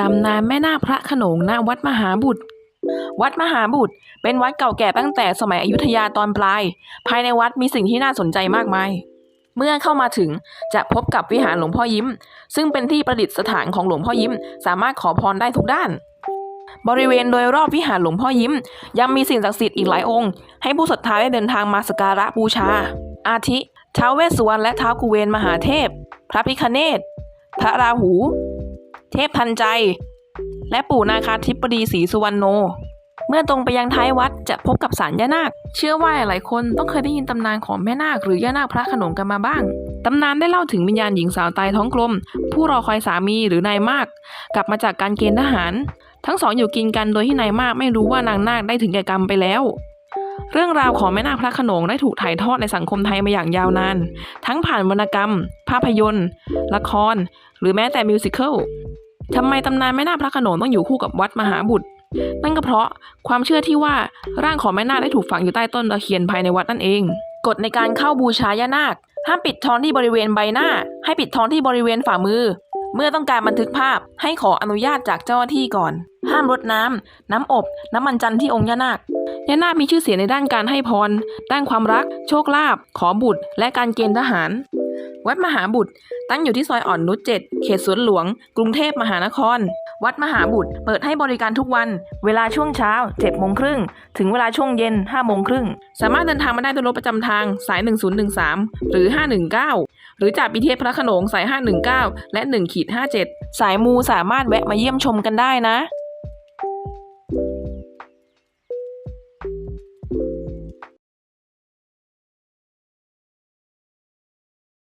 ตำนานแม่นาคพระขนงณวัดมหาบุตร วัดมหาบุตร เป็นวัดเก่าแก่ตั้งแต่สมัยอยุธยาตอนปลาย ภายในวัดมีสิ่งที่น่าสนใจมากมาย เมื่อเข้ามาถึงจะพบกับวิหารหลวงพ่อยิ้ม ซึ่งเป็นที่ประดิษฐานของหลวงพ่อยิ้ม สามารถขอพรได้ทุกด้าน บริเวณโดยรอบวิหารหลวงพ่อยิ้ม ยังมีสิ่งศักดิ์สิทธิ์อีกหลายองค์ ให้ผู้ศรัทธาได้เดินทางมาสักการะบูชา อาทิท้าวเวสสุวรรณและท้าวกุเวนมหาเทพ พระพิคเนศพระราหู เทพทันใจ และปู่นาคาธิปดีศรีสุวรรณโน เมื่อตรงไปยังท้ายวัดจะพบกับศาลย่านาค เชื่อว่าหลายคนต้องเคยได้ยินตำนานของแม่นาคหรือย่านาคพระขนงกันมาบ้าง ตำนานได้เล่าถึงวิญญาณหญิงสาวตายท้องกลม ผู้รอคอยสามีหรือนายมาก กลับมาจากการเกณฑ์ทหาร ทั้งสองอยู่กินกันโดยที่นายมากไม่รู้ว่านางนาคได้ถึงแก่กรรมไปแล้วเรื่องราวของแม่นาคพระขนงได้ถูกถ่ายทอดในสังคมไทยมาอย่างยาวนาน ทั้งผ่านวรรณกรรม ภาพยนตร์ ละคร หรือแม้แต่มิวสิควล ทำไมตำนานแม่นาคพระโขนงต้องอยู่คู่กับวัดมหาบุตร นั่นก็เพราะความเชื่อที่ว่าร่างของแม่นาคได้ถูกฝังอยู่ใต้ต้นตะเคียนภายในวัดนั่นเอง กฎในการเข้าบูชาย่านาค ห้ามปิดทองที่บริเวณใบหน้า ให้ปิดทองที่บริเวณฝ่ามือ เมื่อต้องการบันทึกภาพให้ขออนุญาตจากเจ้าหน้าที่ก่อน ห้ามรดน้ำ น้ำอบ น้ำมันจันทร์ที่องค์ย่านาคย่านาคมีชื่อเสียงในด้านการให้พร ด้านความรัก โชคลาภ ขอบุตร และการเกณฑ์ทหาร วัดมหาบุตร ตั้งอยู่ที่ซอยอ่อนนุชเจ็ดเขตสวนหลวง กรุงเทพมหานคร วัดมหาบุตร เปิดให้บริการทุกวัน เวลาช่วงเช้า7โมงครึ่งถึงเวลาช่วงเย็น5โมงครึ่งสามารถเดินทางมาได้ด้วยรถประจำทางสาย 1013 หรือ 519 หรือจากบีเทสพระขนงสาย 519 และ1ขีด57 สายมูสามารถแวะมาเยี่ยมชมกันได้นะ